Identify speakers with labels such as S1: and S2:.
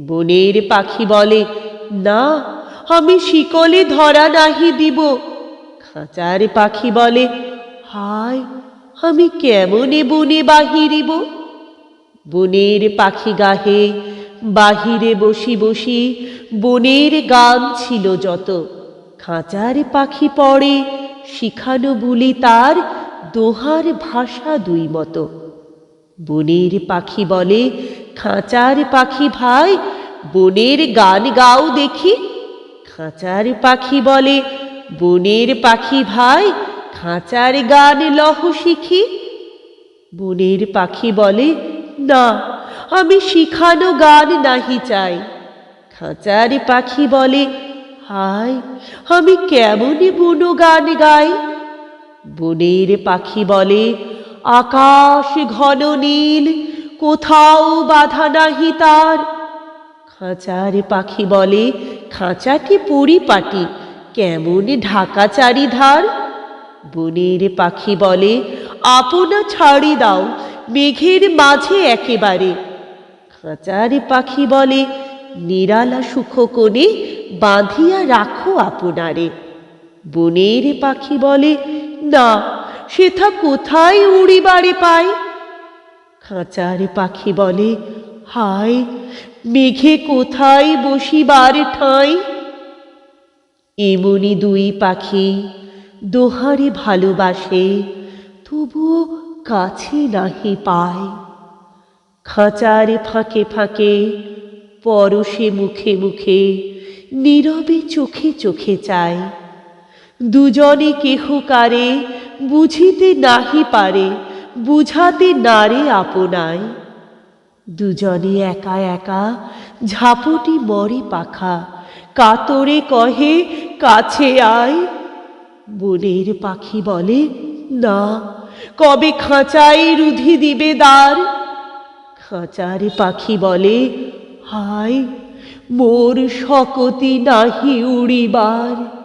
S1: বনের পাখি বলে, না, আমি শিকলে ধরা নাহি দিব। খাঁচার পাখি বলে, হায়, আমি কেমনে বনে বাহিরিব? বনের পাখি গাহে, বাহিরে বসি বসি বনের গান ছিল যত। খাঁচার পাখি পড়ে, শিখানো বুলি তার দোহার ভাষা দুই মতো। বনের পাখি বলে খাঁচার পাখি ভাই, বনের গান গাও দেখি। খাঁচার পাখি বলে, বনের পাখি ভাই, খাঁচার গান লহ শিখি। বনের পাখি বলে, না, আমি শিখানো গান নাহি চাই। খাঁচার পাখি বলে, হায়, আমি কেমনে বুনো গান গাই। বনের পাখি বলে, আকাশ ঘন নীল কোথাও বাধা নাহি তার। খাঁচার পাখি বলে, খাঁচাটি পরিপাটি, কেমন ঢাকা চারিধার? বনের পাখি বলে, আপনা ছাড়ি দাও, মেঘের মাঝে একেবারে। খাঁচার পাখি বলে, নিরালা সুখ কোণে বাঁধিয়া রাখো আপনারে। বনের পাখি বলে, না, সেথা কোথায় উড়িবারে পায় খাঁচার পাখি বলে, হায়, মেঘে কোথায় বসিবার ঠাঁই? এমনি দুই পাখি দোহারে ভালোবাসে তবুও কাছে নাহি পায়। খাঁচার ফাঁকে ফাঁকে, পরশে মুখে মুখে, নীরবে চোখে চোখে চায়। দুজনে কেহ কারে বুঝিতে নাহি পারে বুঝাতে নারে আপনায় দুজনে একা একা ঝাপটি মরে পাখা, কাতরে কহে, কাছে আয়। বনের পাখি বলে, না, কবে খাঁচায় রুধি দিবে দ্বার? খাঁচার পাখি বলে, হায়, মোর শকতি নাহি উড়িবার।